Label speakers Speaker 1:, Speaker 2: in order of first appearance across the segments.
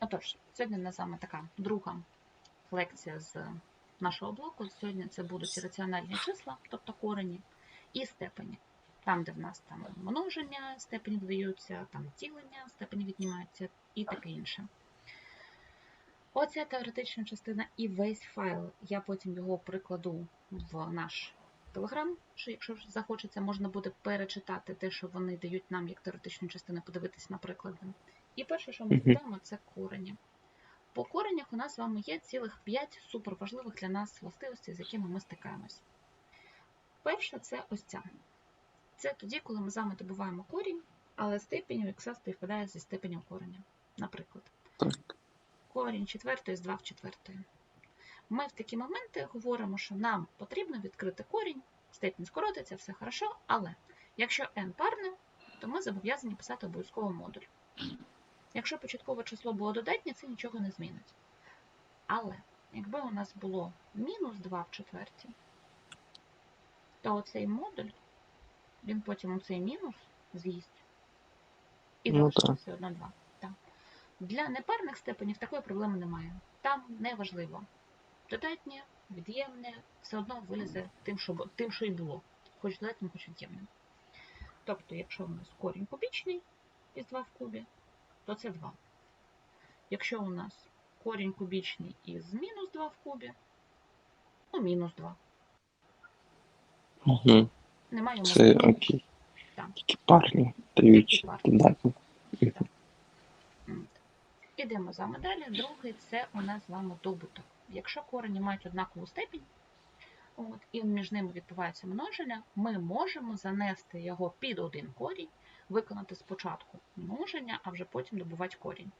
Speaker 1: Отож, сьогодні у нас з вами така друга лекція з нашого блоку. Сьогодні це будуть раціональні числа, тобто корені, і степені. Там, де в нас там множення, степені додаються, там ділення, степені віднімаються і таке інше. Оця теоретична частина і весь файл. Я потім його прикладу в наш телеграм, що якщо захочеться, можна буде перечитати те, що вони дають нам як теоретичну частину, подивитись на приклади. І перше, що ми
Speaker 2: Мгм.
Speaker 1: це корені. По коренях у нас з вами є цілих 5 суперважливих для нас властивостей, з якими ми стикаємось. Перша це ось ця. Це тоді, коли ми з вами добуваємо корінь, але степінь ікса співпадає зі степенем кореня. Наприклад,
Speaker 2: Так.
Speaker 1: корінь четвертої з 2 в четвертої. Ми в такі моменти говоримо, що нам потрібно відкрити корінь, степінь скоротиться, все хорошо, але якщо n парне, то ми зобов'язані писати обов'язково модуль. Якщо початкове число було додатнє, це нічого не змінить. Але якби у нас було мінус 2 в четвертій, то оцей модуль, він потім у цей мінус з'їсть. І
Speaker 2: Ну, так.
Speaker 1: все одно 2. Так. Для непарних степенів такої проблеми немає. Там не важливо. Додатнє, від'ємне, все одно вилізе тим, що, тим, що і було. Хоч додатнім, хоч від'ємним. Тобто, якщо у нас корінь кубічний із 2 в кубі, то це 2. Якщо у нас корінь кубічний із мінус 2 в кубі, ну мінус 2.
Speaker 2: Угу.
Speaker 1: Немає
Speaker 2: Це окей.
Speaker 1: Так.
Speaker 2: Тільки парні дають додатні.
Speaker 1: Ідемо з вами далі. Другий це у нас з вами добуток. Якщо корені мають однакову степінь, от, і між ними відбувається множення, ми можемо занести його під один корінь, виконати спочатку множення, а вже потім добувати корінь.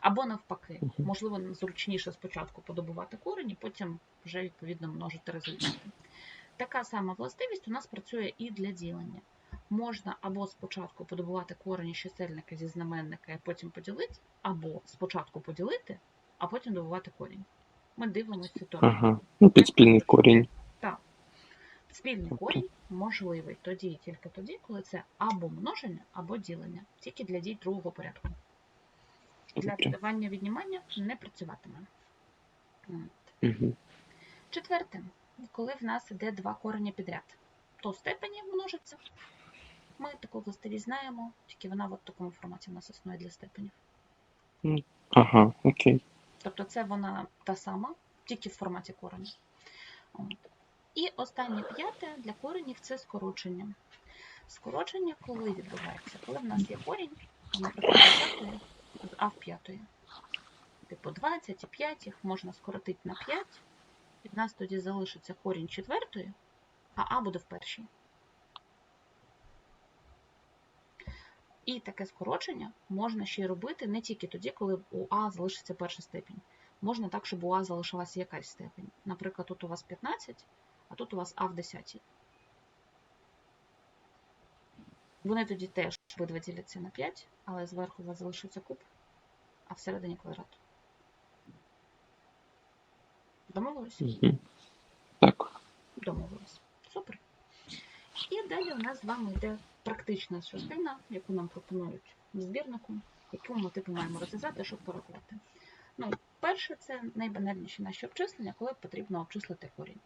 Speaker 1: Або навпаки, можливо, зручніше спочатку подобувати корінь, і потім вже відповідно множити результати. Така сама властивість у нас працює і для ділення. Можна або спочатку подобувати корені чисельника зі знаменника і потім поділити, або спочатку поділити, а потім добувати корінь. Ми дивимося ситуацію.
Speaker 2: Ага. Ну, під спільний корінь.
Speaker 1: Спільний
Speaker 2: Тобто?
Speaker 1: корінь можливий тоді і тільки тоді, коли це або множення, або ділення, тільки для дій другого порядку. Для додавання віднімання не працюватиме.
Speaker 2: Угу.
Speaker 1: Четверте, коли в нас іде два корені підряд, то степені множаться. Ми таку властивість знаємо, тільки вона в такому форматі в нас існує для степенів.
Speaker 2: Ага, окей.
Speaker 1: Тобто це вона та сама, тільки в форматі кореню. І останнє п'яте для коренів це скорочення. Скорочення коли відбувається? Коли в нас є корінь, наприклад, 20 з А в п'ятої. Типу 20 і 5 їх можна скоротити на 5. І в нас тоді залишиться корінь четвертої, а А буде в першій. І таке скорочення можна ще й робити не тільки тоді, коли у А залишиться перша степінь. Можна так, щоб у А залишилася якась степень. Наприклад, тут у вас 15, а тут у вас А в 10. Вони тоді теж обидва діляться на 5, але зверху у вас залишиться куб, а всередині квадрат. Домовились?
Speaker 2: Так.
Speaker 1: Домовились. Супер. І далі у нас з вами йде практична частина, яку нам пропонують в збірнику, яку ми типу маємо розв'язати, щоб порахувати. Ну, перше, це найбанальніші наші обчислення, коли потрібно обчислити корінь.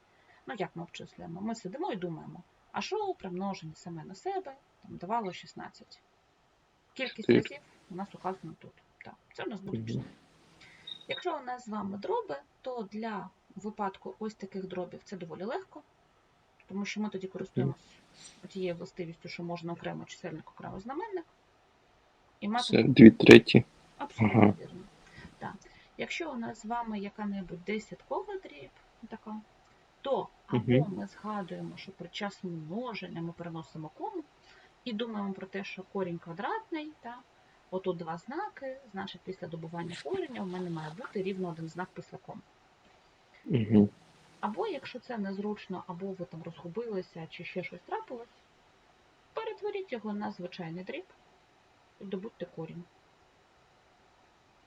Speaker 1: Ну, як ми обчислюємо? Ми сидимо і думаємо, а що при множенні саме на себе там, давало 16? Кількість разів у нас указано тут. Так, це у нас буде
Speaker 2: Мгм.
Speaker 1: 4. Якщо у нас з вами дроби, то для випадку ось таких дробів це доволі легко, тому що ми тоді користуємося тією властивістю, що можна окремо чисельник, окремо знаменник. І мати
Speaker 2: Це дві треті.
Speaker 1: абсолютно
Speaker 2: Ага.
Speaker 1: вірно. Так. Якщо у нас з вами яка-небудь десяткова дріб, така, то або ми згадуємо, що при час множення ми переносимо кому і думаємо про те, що корінь квадратний, так? Отут два знаки, значить після добування кореня у мене має бути рівно один знак після кому.
Speaker 2: Угу.
Speaker 1: Або якщо це незручно, або ви там розгубилися, чи ще щось трапилось, перетворіть його на звичайний дріб і добудьте корінь.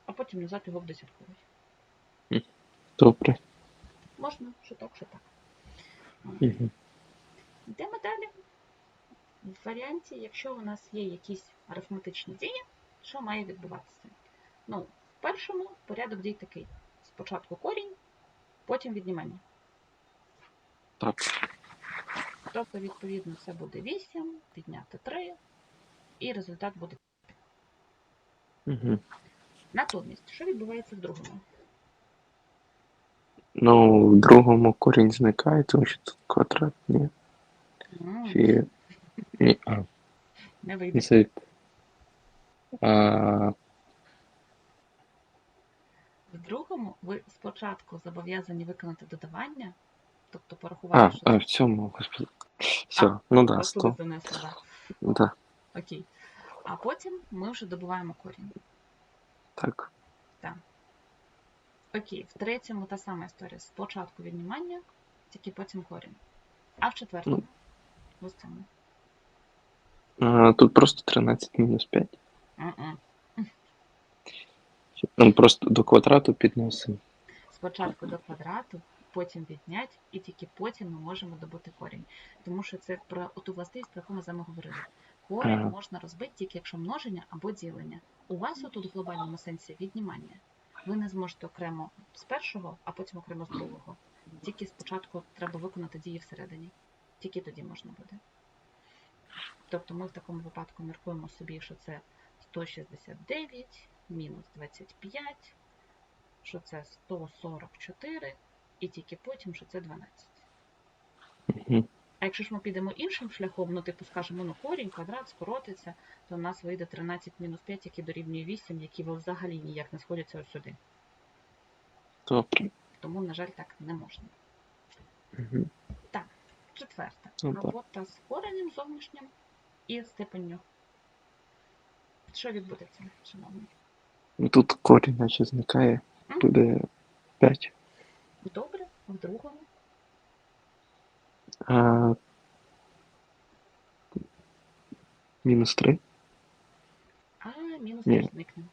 Speaker 1: А потім назад його в десятковий.
Speaker 2: Добре.
Speaker 1: Можна, що так.
Speaker 2: Угу.
Speaker 1: Йдемо далі. В варіанті, якщо у нас є якісь арифметичні дії, що має відбуватися? Ну, першому порядок дій такий: спочатку корінь, потім віднімання.
Speaker 2: Так.
Speaker 1: Тобто, відповідно, це буде 8, підняти 3, і результат буде.
Speaker 2: Угу.
Speaker 1: Натомість, що відбувається в другому?
Speaker 2: Ну, в другому корінь зникає, тому що тут квадрат, ні.
Speaker 1: М,
Speaker 2: Чи... Ні, а,
Speaker 1: Не вийде.
Speaker 2: це. А,
Speaker 1: В другому ви спочатку зобов'язані виконати додавання, тобто
Speaker 2: а,
Speaker 1: порахувати, що
Speaker 2: а, в цьому, господи. Все, ну да,
Speaker 1: просто
Speaker 2: сто.
Speaker 1: ви занесли, да.
Speaker 2: Да,
Speaker 1: Окей. А потім ми вже добуваємо корінь.
Speaker 2: так.
Speaker 1: Окей, в третьому та сама історія. Спочатку віднімання, тільки потім корінь. А в четвертому? В.
Speaker 2: А, тут просто 13 мінус 5.
Speaker 1: М-м.
Speaker 2: Ну, просто до квадрату підносимо.
Speaker 1: Спочатку до квадрату, потім віднять, і тільки потім ми можемо добути корінь. Тому що це про ту властивість, про яку ми з вами говорили. Корінь
Speaker 2: Ага.
Speaker 1: можна розбити тільки якщо множення або ділення. У вас отут в глобальному сенсі віднімання. Ви не зможете окремо з першого, а потім окремо з другого. Тільки спочатку треба виконати дії всередині. Тільки тоді можна буде. Тобто ми в такому випадку міркуємо собі, що це 169 мінус 25, що це 144, і тільки потім, що це 12. А якщо ж ми підемо іншим шляхом, ну типу скажемо, ну корінь, квадрат скоротиться, то в нас вийде 13 мінус 5, який дорівнює 8, які взагалі ніяк не сходяться ось сюди.
Speaker 2: Добре.
Speaker 1: Тому, на жаль, так не можна.
Speaker 2: Угу.
Speaker 1: Четверте.
Speaker 2: Ну, так.
Speaker 1: Робота з коренем зовнішнім і степенню. Що відбудеться, шановні?
Speaker 2: Ну, Тут корінь наче зникає, буде 5.
Speaker 1: Добре, в другому.
Speaker 2: А, мінус 3.
Speaker 1: А мінус
Speaker 2: Ні.
Speaker 1: зникне.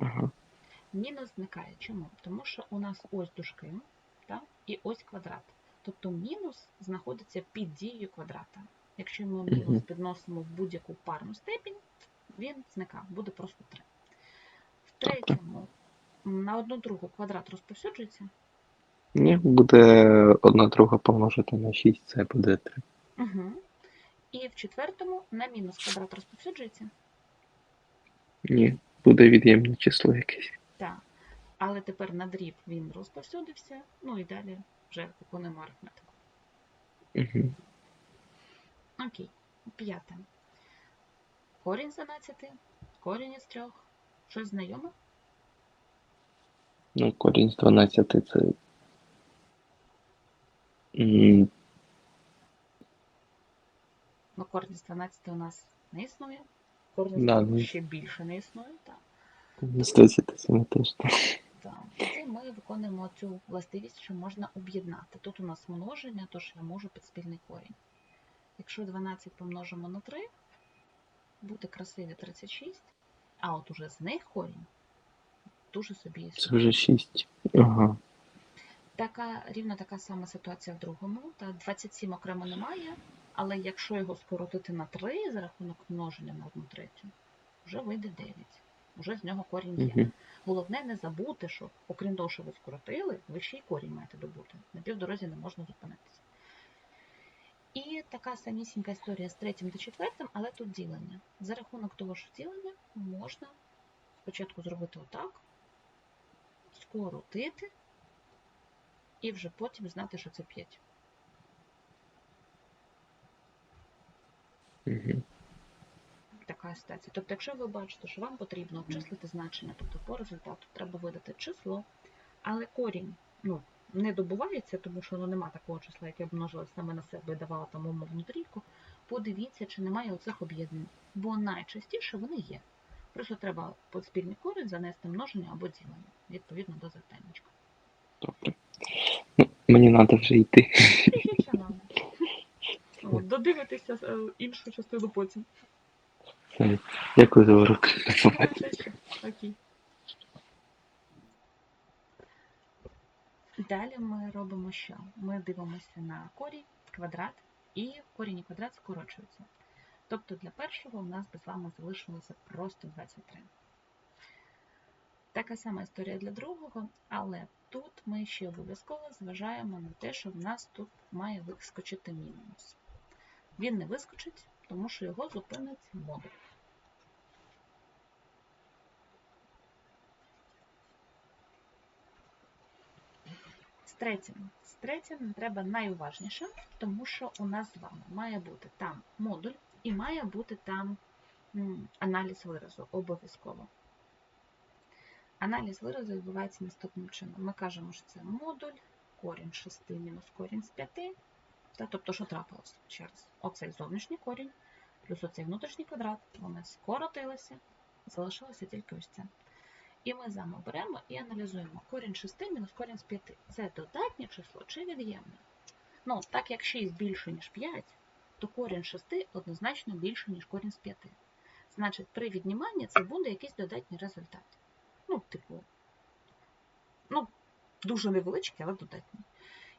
Speaker 2: Ага.
Speaker 1: Мінус зникає. Чому? Тому що у нас ось дужки так? і ось квадрат. Тобто мінус знаходиться під дією квадрата. Якщо ми мінус підносимо в будь-яку парну степінь, він зникає, буде просто 3. В третьому на одну другу квадрат розповсюджується.
Speaker 2: Ні, буде одна друга помножити на 6, це буде 3.
Speaker 1: Угу. І в четвертому на мінус квадрат розповсюджується.
Speaker 2: Ні, буде від'ємне число якесь.
Speaker 1: Так. Але тепер на дріб він розповсюдився, ну і далі вже виконуємо арифметику.
Speaker 2: Угу.
Speaker 1: Окей. П'яте. Корінь з 12, корінь із 3. Щось знайоме?
Speaker 2: Ну, корінь з 12 це.
Speaker 1: Ну, корінь з 12 у нас не існує. Корінь
Speaker 2: Да,
Speaker 1: 2
Speaker 2: ну.
Speaker 1: ще більше не існує. Так.
Speaker 2: З 27 теж. так.
Speaker 1: Так. Тоді ми виконуємо цю властивість, що можна об'єднати. Тут у нас множення, тож я можу під спільний корінь. Якщо 12 помножимо на 3, буде красиві 36, а от уже з них корінь дуже собі
Speaker 2: Це вже 6. Ага.
Speaker 1: Така, рівно така сама ситуація в другому. Та 27 окремо немає, але якщо його скоротити на 3 за рахунок множення на 1 третю, вже вийде 9. Уже з нього корінь є. Головне не забути, що окрім того, що ви скоротили, ви ще й корінь маєте добути. На півдорозі не можна зупинитися. І така самісінька історія з третім та четвертим, але тут ділення. За рахунок того, що ділення можна спочатку зробити отак, скоротити, і вже потім знати, що це 5.
Speaker 2: Угу.
Speaker 1: Така ситуація. Тобто, якщо ви бачите, що вам потрібно обчислити значення, тобто по результату треба видати число, але корінь ну, не добувається, тому що ну, нема такого числа, яке б саме на себе і давало там умовну трійку, подивіться, чи немає оцих об'єднань. Бо найчастіше вони є. Просто треба під спільний корінь занести множення або ділення, відповідно до завданнячка.
Speaker 2: Добре. Мені треба вже йти.
Speaker 1: Додивитися е, іншу частину потім.
Speaker 2: Дякую за урок.
Speaker 1: Окей. Далі ми робимо що? Ми дивимося на корінь, квадрат, і корінь і квадрат скорочуються. Тобто для першого у нас з вами залишилося просто 23. Така сама історія для другого, але тут ми ще обов'язково зважаємо на те, що в нас тут має вискочити мінус. Він не вискочить, тому що його зупинить модуль. З третім. З третім треба найуважніше, тому що у нас з вами має бути там модуль і має бути там аналіз виразу обов'язково. Аналіз виразу відбувається наступним чином. Ми кажемо, що це модуль, корінь 6 мінус корінь з 5. Та, тобто, що трапилось через оцей зовнішній корінь, плюс оцей внутрішній квадрат, вони скоротилися, залишилося тільки ось це. І ми з вами беремо і аналізуємо корінь 6 мінус корінь з 5. Це додатнє число чи від'ємне? Ну, так як 6 більше, ніж 5, то корінь 6 однозначно більше, ніж корінь з 5. Значить, при відніманні це буде якийсь додатній результат. Ну, типу, ну, дуже невеличкий, але додатній.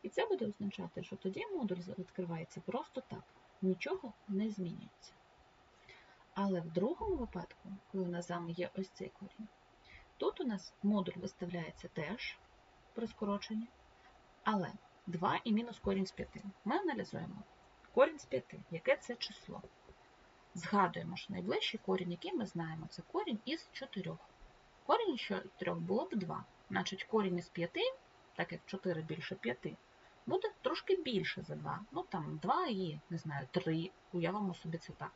Speaker 1: І це буде означати, що тоді модуль відкривається просто так, нічого не змінюється. Але в другому випадку, коли у нас з вами є ось цей корінь, тут у нас модуль виставляється теж при скороченні, але 2 і мінус корінь з 5. Ми аналізуємо корінь з 5, яке це число. Згадуємо, що найближчий корінь, який ми знаємо, це корінь із 4. Корінь із 4 було б 2. Значить, корінь із 5, так як 4 більше 5, буде трошки більше за 2. Ну там 2 і, не знаю, 3, уявимо собі це так.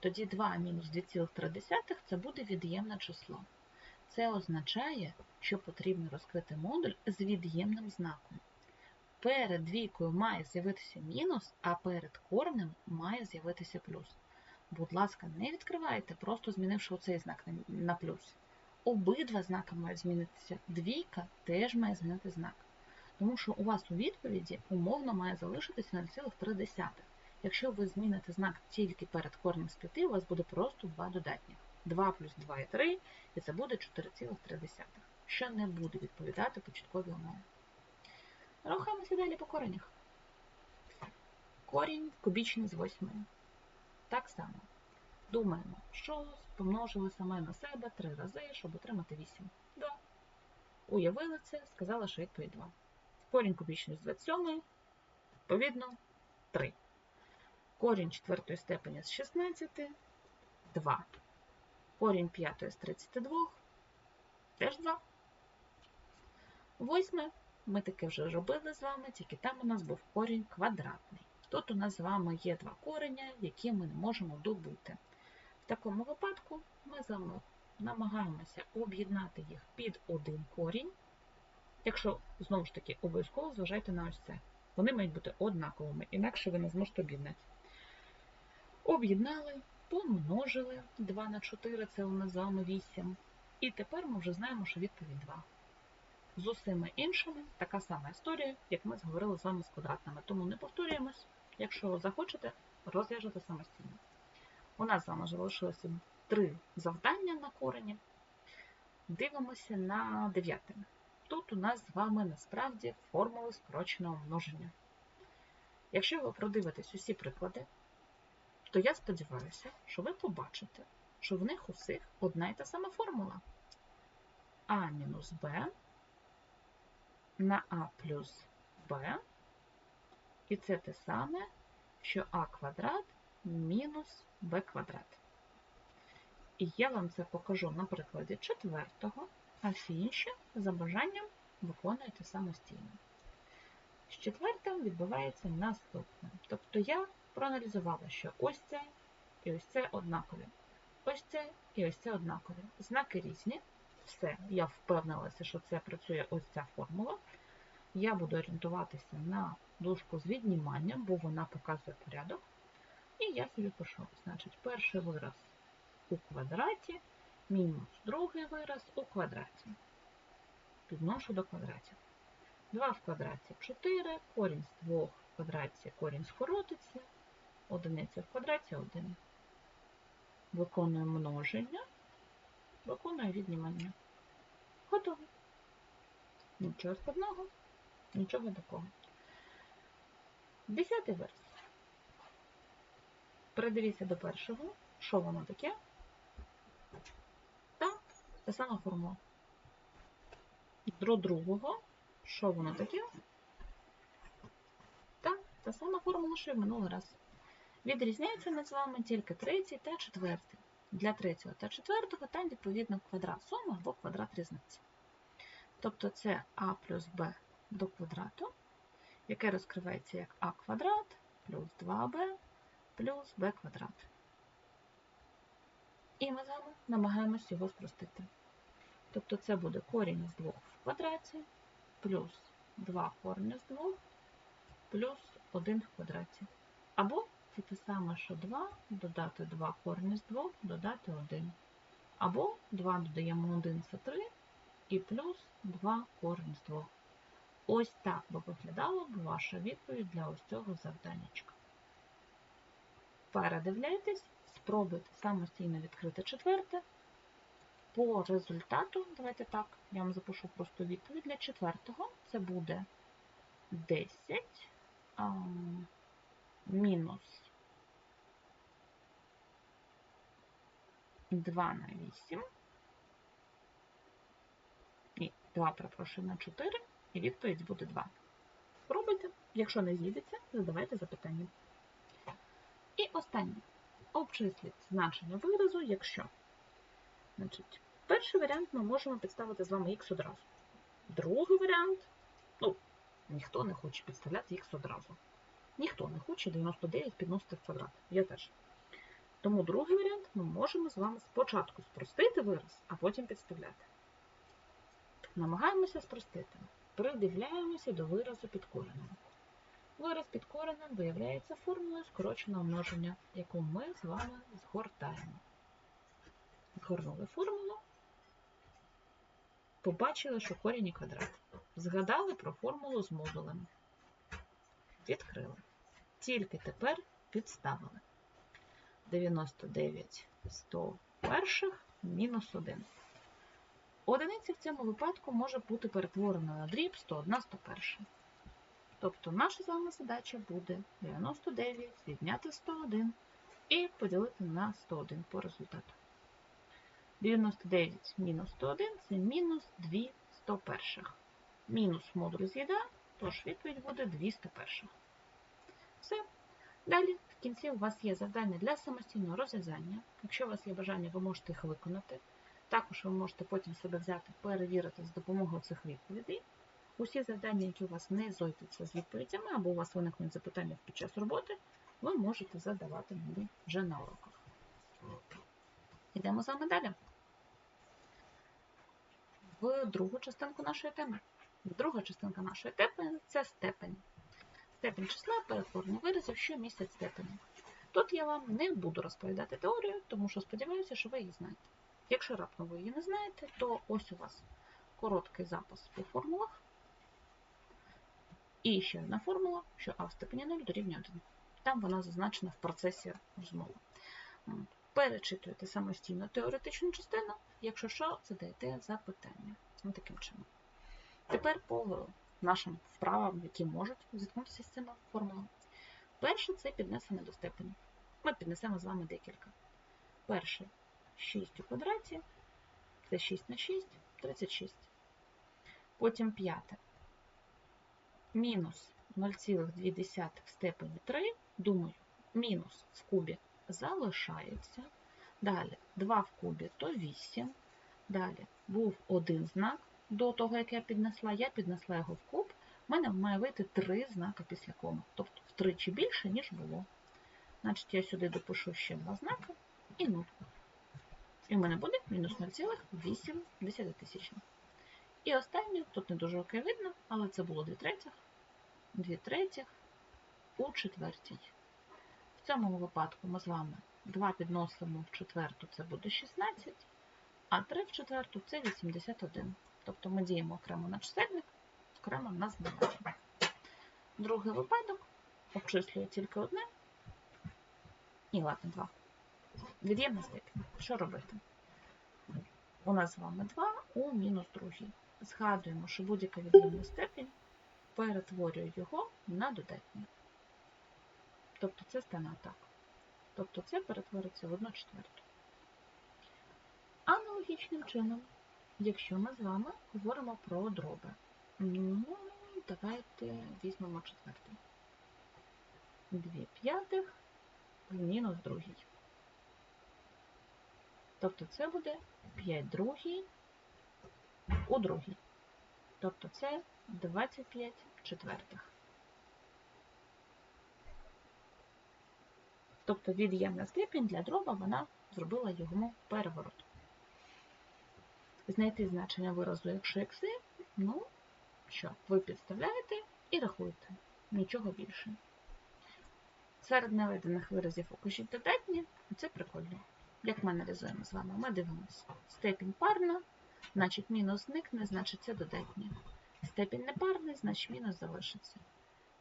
Speaker 1: Тоді 2 мінус 2,3 це буде від'ємне число. Це означає, що потрібно розкрити модуль з від'ємним знаком. Перед двійкою має з'явитися мінус, а перед коренем має з'явитися плюс. Будь ласка, не відкривайте, просто змінивши оцей знак на- на плюс. Обидва знаки мають змінитися. Двійка теж має змінити знак. Тому що у вас у відповіді умовно має залишитися 0,3. Якщо ви зміните знак тільки перед корнем з 5, у вас буде просто два додатніх. 2 плюс 2 і 3, і це буде 4,3, що не буде відповідати початковій умові. Рухаємося далі по коренях. Корінь кубічний з 8. Так само. Думаємо, що помножили саме на себе 3 рази, щоб отримати 8. 2. Уявили це, сказали, що відповідь 2. Корінь кубічний з 27, відповідно, 3. Корінь четвертої степені з 16 2. Корінь п'ятої з 32 теж 2. Восьме ми таке вже робили з вами, тільки там у нас був корінь квадратний. Тут у нас з вами є два кореня, які ми не можемо добути. В такому випадку ми намагаємося об'єднати їх під один корінь. Якщо, знову ж таки, обов'язково зважайте на ось це. Вони мають бути однаковими, інакше ви не зможете об'єднати. Об'єднали, помножили 2 на 4, це у нас з вами 8. І тепер ми вже знаємо, що відповідь 2. З усіма іншими така сама історія, як ми зговорили з вами з квадратними. Тому не повторюємось. Якщо захочете, розв'яжете самостійно. У нас з вами залишилося три завдання на корені. Дивимося на дев'яте. Тут у нас з вами насправді формули скороченого множення. Якщо ви продивитесь усі приклади, то я сподіваюся, що ви побачите, що в них усіх одна і та сама формула. А мінус Б на А плюс Б. І це те саме, що А квадрат мінус Б квадрат. І я вам це покажу на прикладі четвертого, а всі інші за бажанням виконуєте самостійно. З четвертим відбувається наступне. Тобто я проаналізувала, що ось це і ось це однакові. Ось це і ось це однакові. Знаки різні. Все, я впевнилася, що це працює ось ця формула. Я буду орієнтуватися на дужку з відніманням, бо вона показує порядок. І я собі пишу, значить, перший вираз у квадраті мінус другий вираз у квадраті. Підношу до квадратів. 2 в квадраті 4, корінь з 2 в квадраті, корінь скоротиться, одиниця в квадраті 1. Виконую множення, виконую віднімання. Готово. Нічого складного, нічого такого. Десятий верс. Передивіться до першого. Що воно таке? Так, та сама формула. до другого. Що воно таке? Так, та сама формула, що й минулий раз. Відрізняється над вами тільки третій та четвертий. Для третього та четвертого там відповідно квадрат суми або квадрат різниці. Тобто це а плюс b до квадрату, яке розкривається як а квадрат плюс 2b плюс b квадрат. І ми з вами намагаємось його спростити. Тобто це буде корінь з 2 в квадраті плюс 2 корінь з 2 плюс 1 в квадраті. Або це те саме, що 2 додати 2 корінь з 2 додати 1. Або 2 додаємо 1 це 3 і плюс 2 корінь з 2. Ось так би виглядала б ваша відповідь для ось цього завданнячка. Передивляйтесь, спробуйте самостійно відкрити четверте. По результату, давайте так, я вам запишу просто відповідь для четвертого. Це буде 10 а, мінус 2 на 8. Ні, 2, перепрошую, на 4. І відповідь буде 2. Спробуйте. Якщо не зійдеться, задавайте запитання. І останнє. Обчисліть значення виразу, якщо. Значить, перший варіант ми можемо підставити з вами х одразу. Другий варіант, ну, ніхто не хоче підставляти х одразу. Ніхто не хоче 99 підносити в квадрат. Я теж. Тому другий варіант ми можемо з вами спочатку спростити вираз, а потім підставляти. Намагаємося спростити. Придивляємося до виразу під коренем. Вираз під коренем виявляється формулою скороченого множення, яку ми з вами згортаємо. Згорнули формулу, побачили, що корінь і квадрат. Згадали про формулу з модулем. Відкрили. Тільки тепер підставили. 99 101 мінус 1. Одиниця в цьому випадку може бути перетворена на дріб 101 101. Тобто наша з вами задача буде 99 відняти 101 і поділити на 101 по результату. 99 мінус 101 це мінус 2 101. Мінус модуль з'їда, тож відповідь буде 2 101. Все. Далі в кінці у вас є завдання для самостійного розв'язання. Якщо у вас є бажання, ви можете їх виконати. Також ви можете потім себе взяти, перевірити з допомогою цих відповідей. Усі завдання, які у вас не зойдуться з відповідями, або у вас виникнуть запитання під час роботи, ви можете задавати мені вже на уроках. Йдемо з вами далі. В другу частинку нашої теми. Друга частинка нашої теми це степень. Степень числа перетворення виразів, що містять степені. Тут я вам не буду розповідати теорію, тому що сподіваюся, що ви її знаєте. Якщо раптом ви її не знаєте, то ось у вас короткий запис по формулах. І ще одна формула, що а в степені 0 дорівнює 1. Там вона зазначена в процесі розмови. Перечитуєте самостійно теоретичну частину, якщо що, задаєте запитання. Ось таким чином. Тепер по нашим вправам, які можуть зіткнутися з цими формулами. Перше це піднесення до степені. Ми піднесемо з вами декілька. Перше 6 у квадраті, це 6 на 6, 36. Потім п'яте. Мінус 0,2 в степені 3. Думаю, мінус в кубі залишається. Далі 2 в кубі то 8. Далі був один знак до того, як я піднесла. Я піднесла його в куб. У мене має вийти 3 знаки після коми. Тобто втричі більше, ніж було. Значить, я сюди допишу ще два знаки і 0. І в мене буде мінус 0,8 тисячних. І останнє, тут не дуже окей видно, але це було 2 третіх, 2 третіх у четвертій. В цьому випадку ми з вами 2 підносимо в четверту, це буде 16, а 3 в четверту це 81. Тобто ми діємо окремо на чисельник, окремо на знаменник. Другий випадок обчислює тільки одне. І ладно, 2. Від'ємна степінь. Що робити? У нас з вами 2 у мінус другій. Згадуємо, що будь-яка від'ємна степінь перетворює його на додатнє. Тобто це стане так. Тобто це перетвориться в 1 четверту. Аналогічним чином якщо ми з вами говоримо про дроби. Ну, давайте візьмемо четвертий. 2 п'ятих в мінус другий. Тобто це буде 5 другий у другій. Тобто це 25 четвертих. Тобто від'ємна степінь для дроба вона зробила йому переворот. Знайти значення виразу, якщо ікси, ну, що, ви підставляєте і рахуєте. Нічого більше. Серед наведених виразів укажіть додатні, це прикольно. Як ми аналізуємо з вами? Ми дивимося. Степінь парна, значить мінус зникне, значить це додатнє. Степінь непарний, значить мінус залишиться.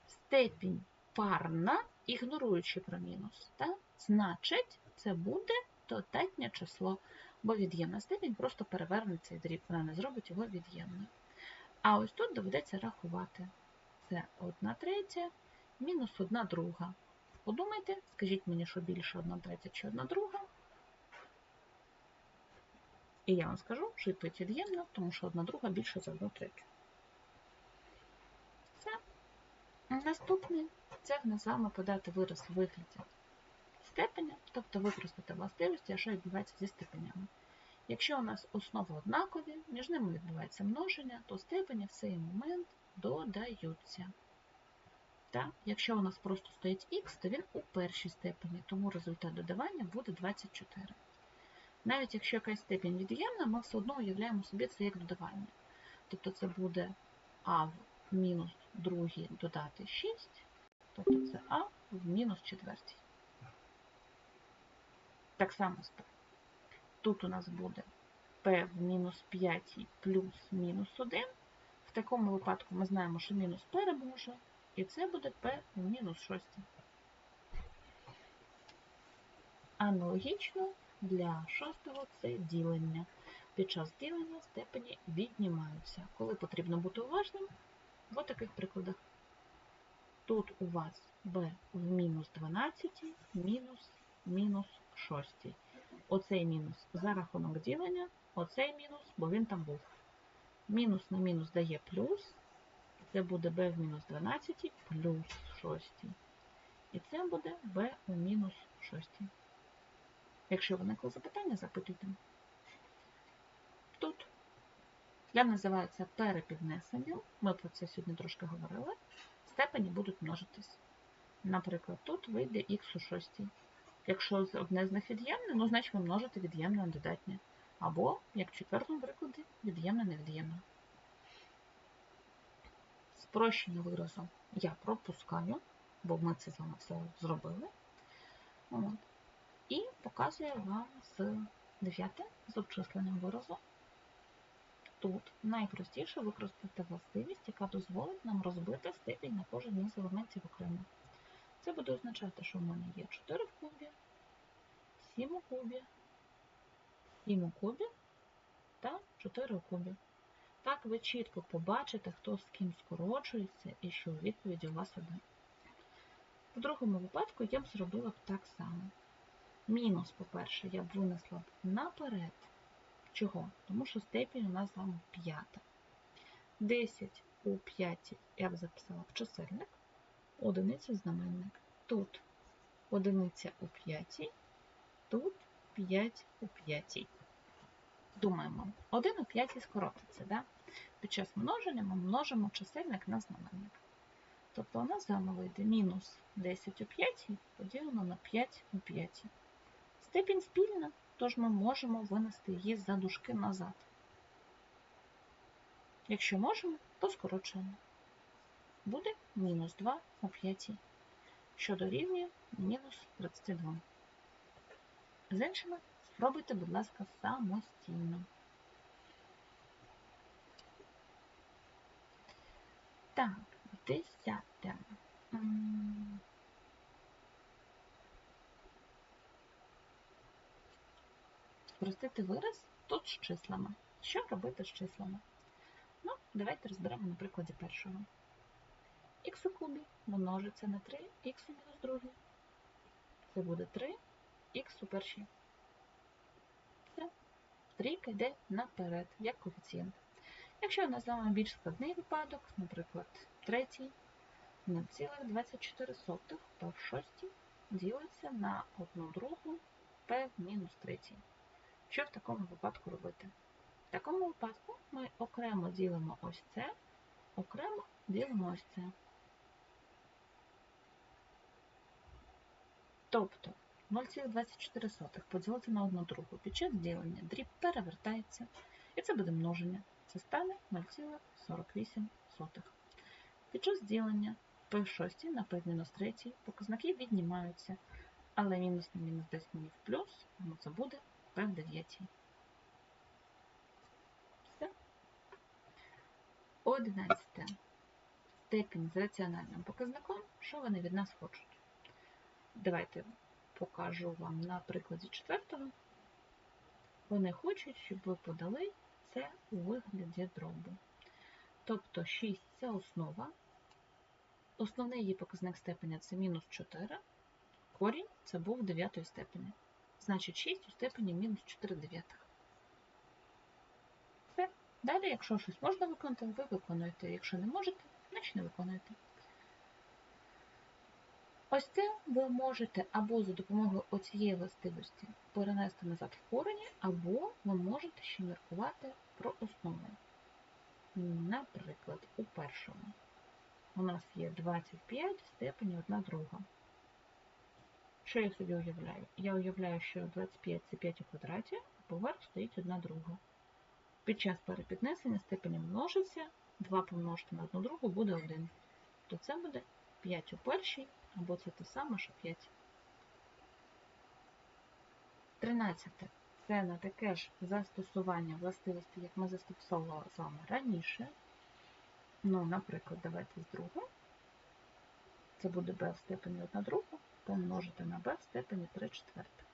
Speaker 1: Степінь парна, ігноруючи про мінус, так? значить це буде додатнє число, бо від'ємна степінь просто переверне цей дріб, вона не зробить його від'ємним. А ось тут доведеться рахувати. Це 1 третя мінус 1 друга. Подумайте, скажіть мені, що більше 1 третя чи 1 друга. І я вам скажу, що відповідь від'ємна, тому що 1 друга більше за 1 третю. Все. Наступний це в нас з вами подати вираз у вигляді степеня, тобто використати властивості, а що відбувається зі степенями. Якщо у нас основи однакові, між ними відбувається множення, то степені в цей момент додаються. Так? Якщо у нас просто стоїть х, то він у першій степені, тому результат додавання буде 24. Навіть якщо якась степінь від'ємна, ми все одно уявляємо собі це як додавання. Тобто це буде а в мінус другій додати 6, тобто це а в мінус четвертій. Так само тут у нас буде p в мінус 5 плюс мінус 1. В такому випадку ми знаємо, що мінус переможе, і це буде p в мінус 6. Аналогічно для шостого це ділення. Під час ділення степені віднімаються. Коли потрібно бути уважним, в таких прикладах. Тут у вас b в мінус 12, мінус, мінус 6. Оцей мінус за рахунок ділення, оцей мінус, бо він там був. Мінус на мінус дає плюс. Це буде b в мінус 12 плюс 6. І це буде b у мінус 6. Якщо виникло запитання, запитуйте. Тут я називаю це перепіднесенням. Ми про це сьогодні трошки говорили. Степені будуть множитись. Наприклад, тут вийде х у 6. Якщо одне з них від'ємне, ну, значить ви множите від'ємне на додатнє. Або, як в четвертому прикладі, від'ємне невід'ємне. Спрощення виразу я пропускаю, бо ми це з вами все зробили. От. І показую вам з 9 з обчисленням виразу. Тут найпростіше використати властивість, яка дозволить нам розбити степінь на кожен із елементів окремо. Це буде означати, що в мене є 4 в кубі, 7 у кубі, 7 у кубі та 4 у кубі. Так ви чітко побачите, хто з ким скорочується і що у відповіді у вас один. В другому випадку я б зробила б так само. Мінус, по-перше, я б винесла наперед. Чого? Тому що степінь у нас з вами п'ята. 10 у 5 я б записала в чисельник, одиниця знаменник. Тут одиниця у 5, тут 5 у 5. Думаємо, 1 у 5 скоротиться. Да? Під час множення ми множимо чисельник на знаменник. Тобто у нас з вами вийде мінус 10 у 5 поділено на 5 у 5. Степінь спільна, тож ми можемо винести її за дужки назад. Якщо можемо, то скорочуємо. Буде мінус 2 у 5, що дорівнює мінус 32. З іншими спробуйте, будь ласка, самостійно. Так, десяте. Спростити вираз тут з числами. Що робити з числами? Ну, давайте розберемо на прикладі першого. Х у кубі множиться на 3 х у мінус другий. Це буде 3 х у першій. Все. стрійка йде наперед, як коефіцієнт. Якщо у нас з вами більш складний випадок, наприклад, третій 0,24 p в шостій ділиться на 1 другу p в мінус третій. Що в такому випадку робити? В такому випадку ми окремо ділимо ось це, окремо ділимо ось це. Тобто 0,24 поділити на 1 другу. Під час ділення дріб перевертається, і це буде множення. Це стане 0,48. Під час ділення p в 6 на p в мінус 3 показники віднімаються, але мінус на мінус 10 мінус плюс, тому це буде в 9. Все. 11. Степінь з раціональним показником. Що вони від нас хочуть? Давайте покажу вам на прикладі четвертого. Вони хочуть, щоб ви подали це у вигляді дробу. Тобто 6 це основа. Основний її показник степеня це мінус 4. Корінь це був 9 степені. Значить 6 у степені мінус 4 дев'ятих. Все. Далі, якщо щось можна виконати, ви виконуєте. Якщо не можете, значить не виконуєте. Ось це ви можете або за допомогою оцієї властивості перенести назад в корені, або ви можете ще міркувати про основу. Наприклад, у першому у нас є 25 в степені 1 друга. Що я собі уявляю? Я уявляю, що 25 це 5 у квадраті, а поверх стоїть 1 друга. Під час перепіднесення степені множиться, 2 помножити на 1 другу буде 1. То це буде 5 у першій, або це те саме, що 5. 13. Це на таке ж застосування властивості, як ми застосовували з вами раніше. Ну, наприклад, давайте з другу. Це буде b в степені 1 другу помножити на b в степені 3 четвертих.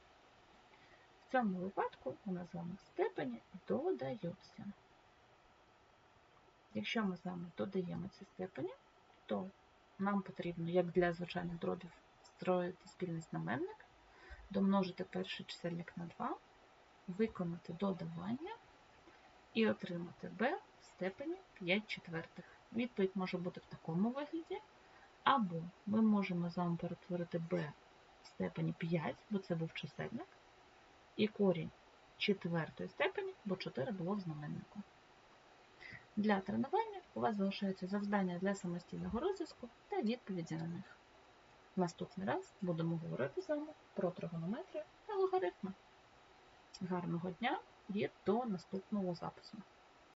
Speaker 1: В цьому випадку у нас з вами степені додаються. Якщо ми з вами додаємо ці степені, то нам потрібно, як для звичайних дробів, строїти спільний знаменник, домножити перший чисельник на 2, виконати додавання і отримати b в степені 5 четвертих. Відповідь може бути в такому вигляді, або ми можемо з вами перетворити b в степені 5, бо це був чисельник, і корінь четвертої степені, бо 4 було в знаменнику. Для тренування у вас залишається завдання для самостійного розв'язку та відповіді на них. Наступний раз будемо говорити з вами про тригонометрію та логарифми. Гарного дня і до наступного запису!